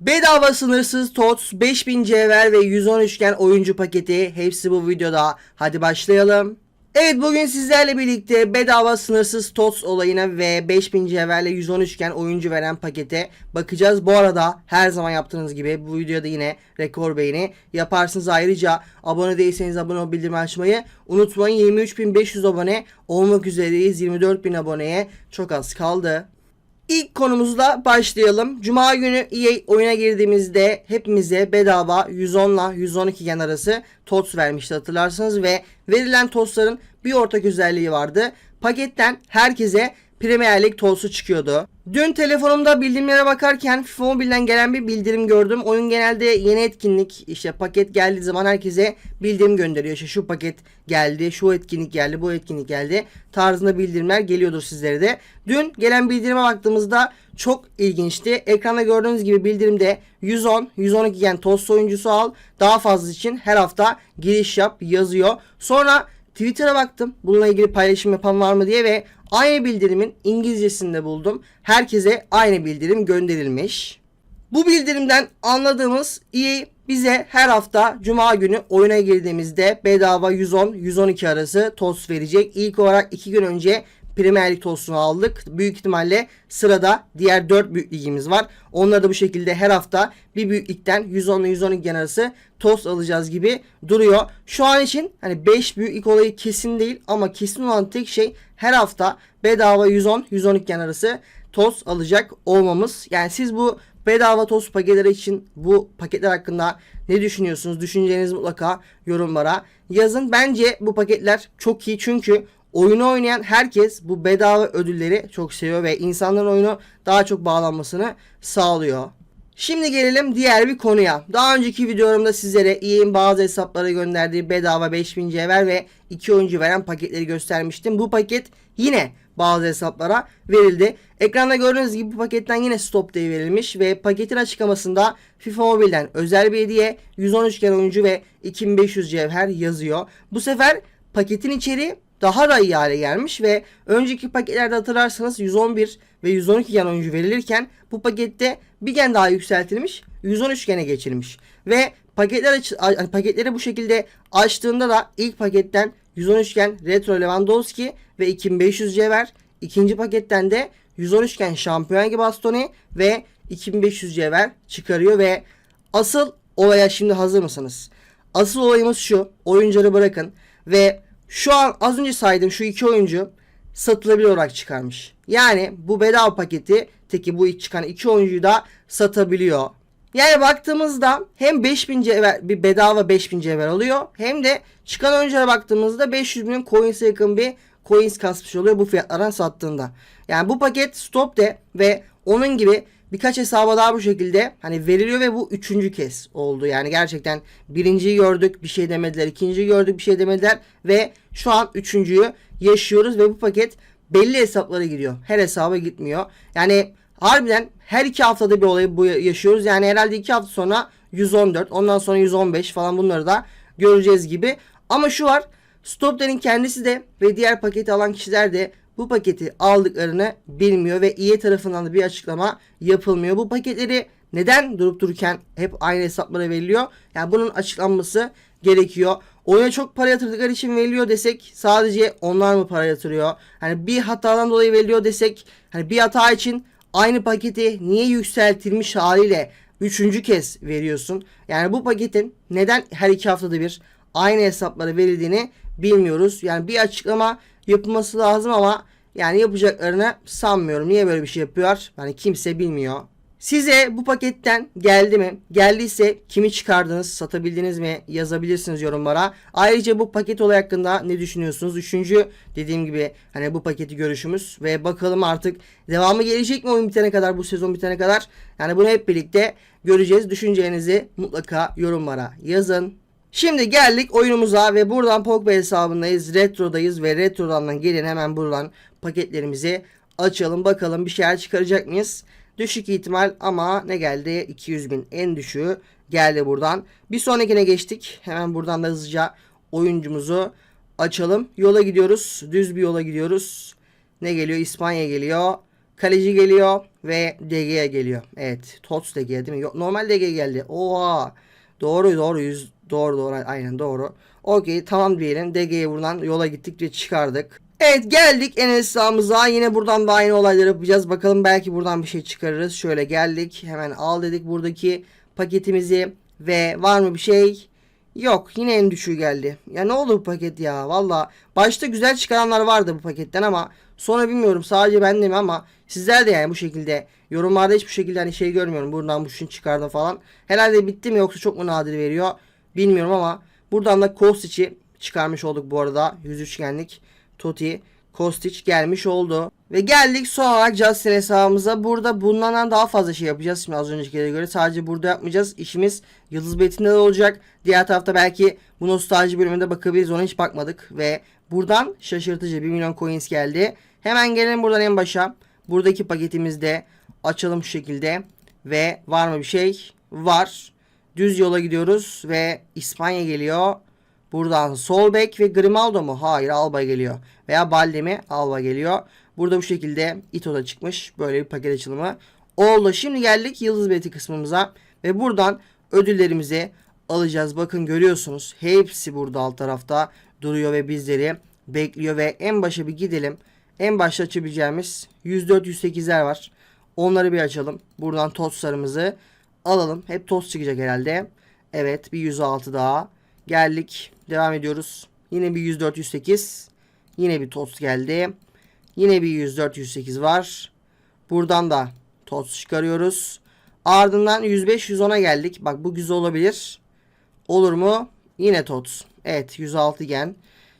Bedava sınırsız TOTS 5000 cevher ve 110 üçgen oyuncu paketi hepsi bu videoda. Hadi başlayalım. Evet bugün sizlerle birlikte bedava sınırsız TOTS olayına ve 5000 cevherle 110 üçgen oyuncu veren pakete bakacağız. Bu arada her zaman yaptığınız gibi bu videoda yine rekor beğeni yaparsınız. Ayrıca abone değilseniz abone ol bildirim açmayı unutmayın. 23.500 abone olmak üzereyiz. 24.000 aboneye çok az kaldı. İlk konumuzla başlayalım. Cuma günü EA oyuna girdiğimizde hepimize bedava 110 ile 112 gen arası TOTS vermişti hatırlarsınız ve verilen TOTS'ların bir ortak özelliği vardı. Paketten herkese Premier Lig TOTS'u çıkıyordu. Dün telefonumda bildirimlere bakarken FIFA Mobile'den gelen bir bildirim gördüm. Oyun genelde yeni etkinlik işte paket geldiği zaman herkese bildirim gönderiyor. İşte şu paket geldi, şu etkinlik geldi, bu etkinlik geldi tarzında bildirimler geliyordur sizlere de. Dün gelen bildirime baktığımızda çok ilginçti. Ekranda gördüğünüz gibi bildirimde 110, 112 gen tost oyuncusu al. Daha fazla için her hafta giriş yap yazıyor. Sonra Twitter'a baktım bununla ilgili paylaşım yapan var mı diye ve aynı bildirimin İngilizcesinde buldum. Herkese aynı bildirim gönderilmiş. Bu bildirimden anladığımız EA bize her hafta Cuma günü oyuna girdiğimizde bedava 110-112 arası TOS verecek. İlk olarak 2 gün önce Premier Lig TOS'unu aldık. Büyük ihtimalle sırada diğer 4 büyük ligimiz var. Onları da bu şekilde her hafta bir büyük ligden 110 ile 112 gen arası TOS alacağız gibi duruyor. Şu an için hani 5 büyük lig olayı kesin değil ama kesin olan tek şey her hafta bedava 110-112 gen arası TOS alacak olmamız. Yani siz bu bedava toz paketleri için bu paketler hakkında ne düşünüyorsunuz? Düşüncelerinizi mutlaka yorumlara yazın. Bence bu paketler çok iyi çünkü oyunu oynayan herkes bu bedava ödülleri çok seviyor ve insanların oyunu daha çok bağlanmasını sağlıyor. Şimdi gelelim diğer bir konuya. Daha önceki videolarımda sizlere EA'in bazı hesaplara gönderdiği bedava 5000 cevher ve 2 oyuncu veren paketleri göstermiştim. Bu paket yine bazı hesaplara verildi. Ekranda gördüğünüz gibi bu paketten yine stop day verilmiş ve paketin açıklamasında FIFA Mobile'den özel bir hediye 113 gen oyuncu ve 2500 cevher yazıyor. Bu sefer paketin içeriği daha da iyi hale gelmiş ve önceki paketlerde hatırlarsanız 111 ve 112 gen oyuncu verilirken bu pakette bir gen daha yükseltilmiş 113 gene geçilmiş ve paketler paketleri bu şekilde açtığında da ilk paketten 113 gen Retro Lewandowski ve 2500 cevher ikinci paketten de 113 gen Şampiyon gibi Bastoni ve 2500 cevher çıkarıyor ve asıl olaya şimdi hazır mısınız? Asıl olayımız şu. Oyuncuları bırakın ve şu an az önce saydığım şu iki oyuncu satılabilir olarak çıkarmış. Yani bu bedava paketi teki bu çıkan iki oyuncuyu da satabiliyor. Yani baktığımızda hem 5000 cevher bir bedava 5000 cevher alıyor hem de çıkan oyunculara baktığımızda 500 bin coins'e yakın bir coins kasmış oluyor bu fiyatlardan sattığında. Yani bu paket stop de ve onun gibi birkaç hesaba daha bu şekilde hani veriliyor ve bu üçüncü kez oldu. Yani gerçekten birinciyi gördük bir şey demediler. ikinciyi gördük bir şey demediler ve şu an üçüncüyü yaşıyoruz ve bu paket belli hesaplara giriyor. Her hesaba gitmiyor. Yani harbiden her iki haftada bir olayı bu yaşıyoruz. Yani herhalde iki hafta sonra 114 ondan sonra 115 falan bunları da göreceğiz gibi. Ama şu var Stopder'in kendisi de ve diğer paketi alan kişiler de bu paketi aldıklarını bilmiyor ve EA tarafından da bir açıklama yapılmıyor. Bu paketleri neden durup dururken hep aynı hesaplara veriliyor? Yani bunun açıklanması gerekiyor. Oyuna çok para yatırdıkları için veriliyor desek sadece onlar mı para yatırıyor? Hani bir hatadan dolayı veriliyor desek hani bir hata için aynı paketi niye yükseltilmiş haliyle üçüncü kez veriyorsun? Yani bu paketin neden her iki haftada bir aynı hesaplara verildiğini bilmiyoruz. Yani bir açıklama yapılması lazım ama yani yapacaklarını sanmıyorum. Niye böyle bir şey yapıyor? Yani kimse bilmiyor. Size bu paketten geldi mi? Geldiyse kimi çıkardınız? Satabildiniz mi? Yazabilirsiniz yorumlara. Ayrıca bu paket olay hakkında ne düşünüyorsunuz? Üçüncü dediğim gibi hani bu paketi görüşümüz ve bakalım artık devamı gelecek mi oyun bitene kadar bu sezon bitene kadar? Yani bunu hep birlikte göreceğiz. Düşüncelerinizi mutlaka yorumlara yazın. Şimdi geldik oyunumuza ve buradan Pogba hesabındayız. Retro'dayız ve Retro'dan gelin hemen buradan paketlerimizi açalım. Bakalım bir şeyler çıkaracak mıyız? Düşük ihtimal ama ne geldi? 200 bin en düşüğü geldi buradan. Bir sonrakine geçtik. Hemen buradan da hızlıca oyuncumuzu açalım. Yola gidiyoruz. Düz bir yola gidiyoruz. Ne geliyor? İspanya geliyor. Kaleci geliyor ve DG geliyor. Evet. Tots DG değil mi? Yok, normal DG geldi. Oha. Doğru doğru. Yüz, doğru doğru. Aynen doğru. Okey tamam diyelim. DG'ye buradan yola gittik ve çıkardık. Evet geldik en hesabımıza. Yine buradan da aynı olayları yapacağız. Bakalım belki buradan bir şey çıkarırız. Şöyle geldik. Hemen al dedik buradaki paketimizi. Ve var mı bir şey? Yok yine en düşüğü geldi. Ya ne oldu bu paket ya valla. Başta güzel çıkaranlar vardı bu paketten ama sonra bilmiyorum sadece ben de mi ama sizler de yani bu şekilde yorumlarda hiçbir şekilde hani şey görmüyorum. Buradan bu şunu çıkardım falan. Herhalde bitti mi yoksa çok mu nadir veriyor bilmiyorum ama buradan da Kostic'i çıkarmış olduk bu arada. Yüz üçgenlik Toti Kostic gelmiş oldu. Ve geldik son olarak Justin hesabımıza. Burada bundan daha fazla şey yapacağız. Şimdi az öncekilere göre sadece burada yapmayacağız. İşimiz Yıldız Beti'nde de olacak. Diğer tarafta belki bu nostalji bölümünde bakabiliriz. Ona hiç bakmadık. Ve buradan şaşırtıcı 1 milyon coins geldi. Hemen gelelim buradan en başa. Buradaki paketimizde açalım şu şekilde. Ve var mı bir şey? Var. Düz yola gidiyoruz ve İspanya geliyor. Buradan sol bek ve Grimaldo mu? Hayır Alba geliyor. Veya Balde mi? Alba geliyor. Burada bu şekilde Ito'da çıkmış. Böyle bir paket açılımı oldu. Şimdi geldik Yıldız Beti kısmımıza. Ve buradan ödüllerimizi alacağız. Bakın görüyorsunuz. Hepsi burada alt tarafta duruyor ve bizleri bekliyor. Ve en başa bir gidelim. En başta açabileceğimiz 104-108'ler var. Onları bir açalım. Buradan tostlarımızı alalım. Hep tost çıkacak herhalde. Evet bir 106 daha. Geldik. Devam ediyoruz. Yine bir 104 108. Yine bir tost geldi. Yine bir 104 108 var. Buradan da tost çıkarıyoruz. Ardından 105 110'a geldik. Bak bu güzel olabilir. Olur mu? Yine tots. Evet 106 gen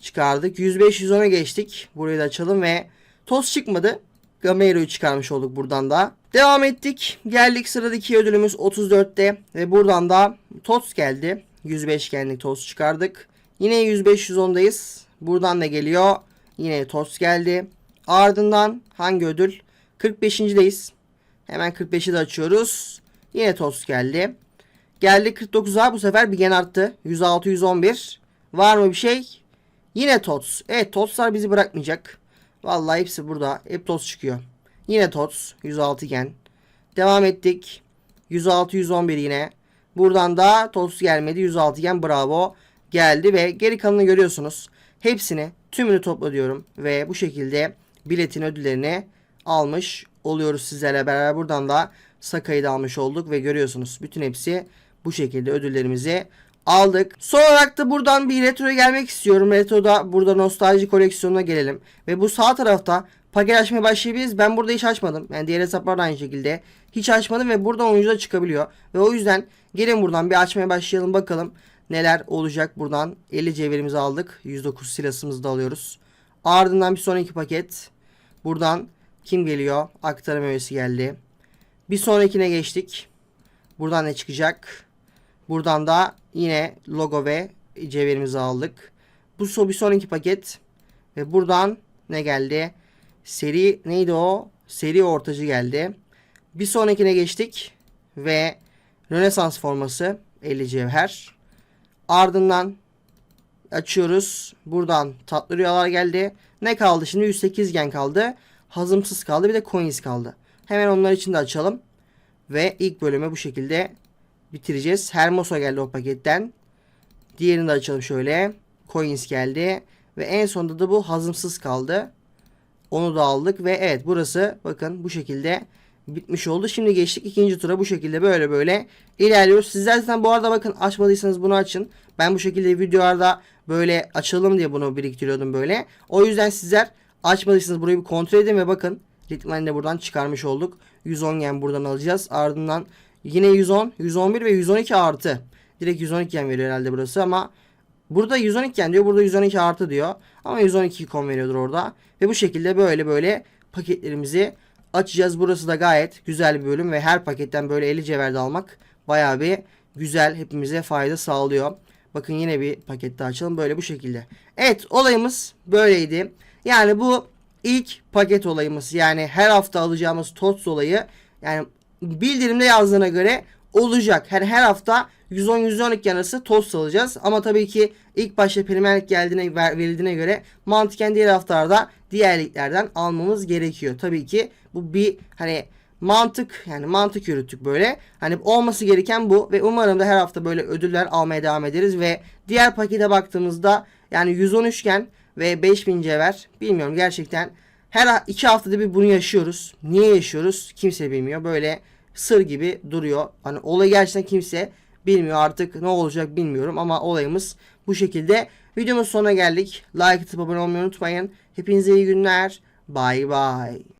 çıkardık. 105 110'a geçtik. Burayı da açalım ve tost çıkmadı. Gamero'yu çıkarmış olduk buradan da. Devam ettik. Geldik sıradaki ödülümüz 34'te ve buradan da tots geldi. 105 genlik tost çıkardık. Yine 105-110'dayız. Buradan da geliyor. Yine tost geldi. Ardından hangi ödül? 45.deyiz. Hemen 45'i de açıyoruz. Yine tost geldi. Geldik 49'a bu sefer bir gen arttı. 106-111. Var mı bir şey? Yine tots. Evet totslar bizi bırakmayacak. Vallahi hepsi burada. Hep tots çıkıyor. Yine tots. 106 gen. Devam ettik. 106-111 yine. Buradan da tots gelmedi. 106 gen bravo geldi ve geri kalanını görüyorsunuz. Hepsini tümünü topla diyorum ve bu şekilde biletin ödüllerini almış oluyoruz sizlerle beraber. Buradan da Saka'yı da almış olduk ve görüyorsunuz bütün hepsi bu şekilde ödüllerimizi aldık. Son olarak da buradan bir retroya gelmek istiyorum. Retroda burada nostalji koleksiyonuna gelelim. Ve bu sağ tarafta paket açmaya başlayabiliriz. Ben burada hiç açmadım. Yani diğer hesaplar da aynı şekilde. Hiç açmadım ve buradan oyuncuda çıkabiliyor. Ve o yüzden gelin buradan bir açmaya başlayalım bakalım neler olacak buradan. 50 cevherimizi aldık. 109 silahımızı da alıyoruz. Ardından bir sonraki paket. Buradan kim geliyor? Aktarım öğesi geldi. Bir sonrakine geçtik. Buradan ne çıkacak? Buradan da yine logo ve cevherimizi aldık. Bu bir sonraki paket. Ve buradan ne geldi? Seri neydi o? Seri ortacı geldi. Bir sonrakine geçtik. Ve Rönesans forması 50 cevher. Ardından açıyoruz. Buradan tatlı rüyalar geldi. Ne kaldı şimdi? 108 gen kaldı. Hazımsız kaldı. Bir de coins kaldı. Hemen onlar için de açalım. Ve ilk bölümü bu şekilde bitireceğiz. Hermoso geldi o paketten. Diğerini de açalım şöyle. Coins geldi. Ve en sonunda da bu hazımsız kaldı. Onu da aldık ve evet burası bakın bu şekilde bitmiş oldu. Şimdi geçtik ikinci tura bu şekilde böyle böyle ilerliyoruz. Sizler zaten bu arada bakın açmadıysanız bunu açın. Ben bu şekilde videolarda böyle açalım diye bunu biriktiriyordum böyle. O yüzden sizler açmadıysanız burayı bir kontrol edin ve bakın Litman'i de buradan çıkarmış olduk. 110 yen buradan alacağız. Ardından yine 110, 111 ve 112 artı. Direkt 112 yen veriyor herhalde burası ama Burada 112 yen diyor. Burada 112 artı diyor. Ama 112 kon veriyordur orada. Ve bu şekilde böyle böyle paketlerimizi açacağız. Burası da gayet güzel bir bölüm ve her paketten böyle 50 cevher almak bayağı bir güzel hepimize fayda sağlıyor. Bakın yine bir paket daha açalım böyle bu şekilde. Evet olayımız böyleydi. Yani bu ilk paket olayımız yani her hafta alacağımız TOTS olayı yani bildirimde yazdığına göre olacak. Her her hafta 110-112 arası tost alacağız. Ama tabii ki ilk başta Premier geldiğine verildiğine göre mantıken diğer haftalarda diğer liglerden almamız gerekiyor. Tabii ki Bu bir hani mantık yani mantık yürüttük böyle. Hani olması gereken bu ve umarım da her hafta böyle ödüller almaya devam ederiz ve diğer pakete baktığımızda yani 113 iken ve 5000 cevher bilmiyorum gerçekten her iki haftada bir bunu yaşıyoruz. Niye yaşıyoruz? Kimse bilmiyor. Böyle sır gibi duruyor. Hani olay gerçekten kimse bilmiyor artık ne olacak bilmiyorum ama olayımız bu şekilde. Videomuz sonuna geldik. Like atıp abone olmayı unutmayın. Hepinize iyi günler. Bye bye.